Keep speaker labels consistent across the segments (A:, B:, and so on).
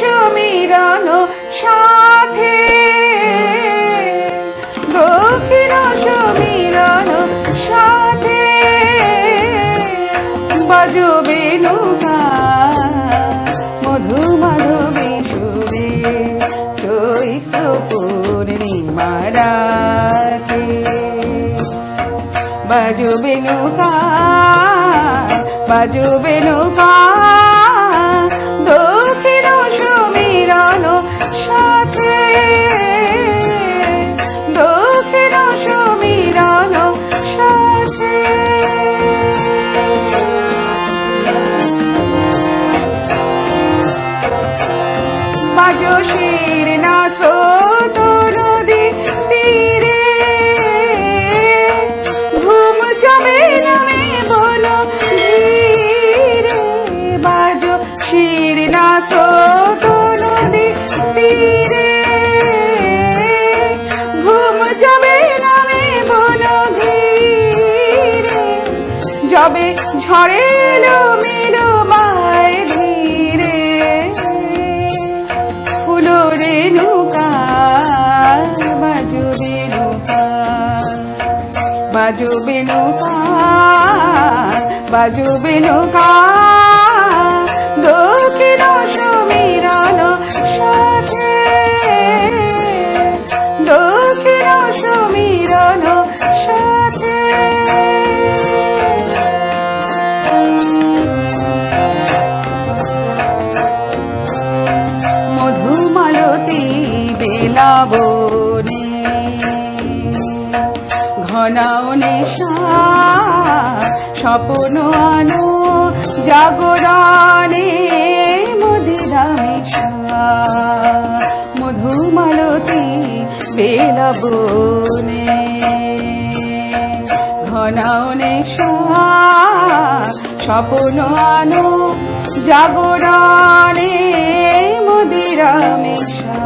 A: সমীরণ সাথে। দক্ষিণ সমীরণ সাথে। বাজবে নৌকা মধু মাধবী সুরে চৈত্র পূর্ণিমা রাতে। বাজবে নৌকা বাজবে নৌকা যবে ঝরে এলো মেলো মায় ধীরে ফুলো রেণুকা বাজু নৌকা বাজু নৌকা বাজু নৌকা। বেলাবনে ঘনাও নেশা, স্বপ্ন আনো জাগরণে মধিরা মিশা। মধুমালতী বেলাবনে ঘনাও নেশা, স্বপ্ন আনো জাগরণে মদিরা মেশা।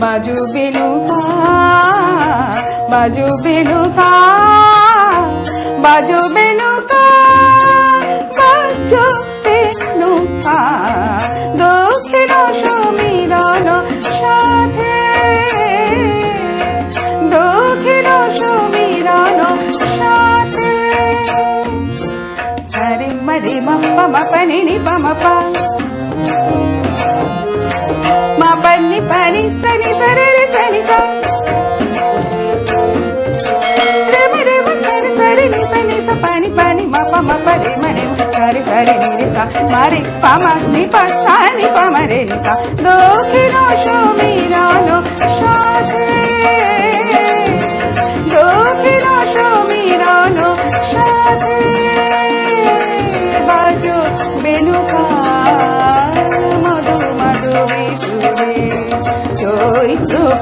A: বাজু বেলুকা বাজু বেলুকা বাজু বেলুকা বাজু বেলুকা দক্ষিণ সমীরণ সাথে দক্ষিণ সমীরণ সাথে হরে মরে মপ্পা মপনি নিপমপা పని సని సరరి సని సని సరి ని సని స పని పని మప మప రే మరే సరి సరి ని స మరి పమ ని ప సని పమ రే ని స దోఖి నో షో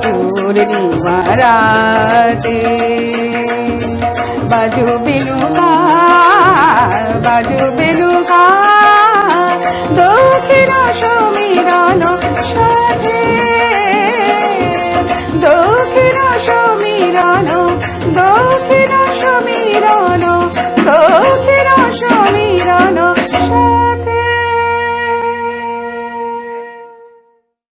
A: পূর্ণিমা রাতে বাজু বিলু বাজু বিলু দক্ষিণা সমীরণ সাথে। দক্ষিণা সমীরণ দক্ষিণা সমীরণ দক্ষিণা সমীরণ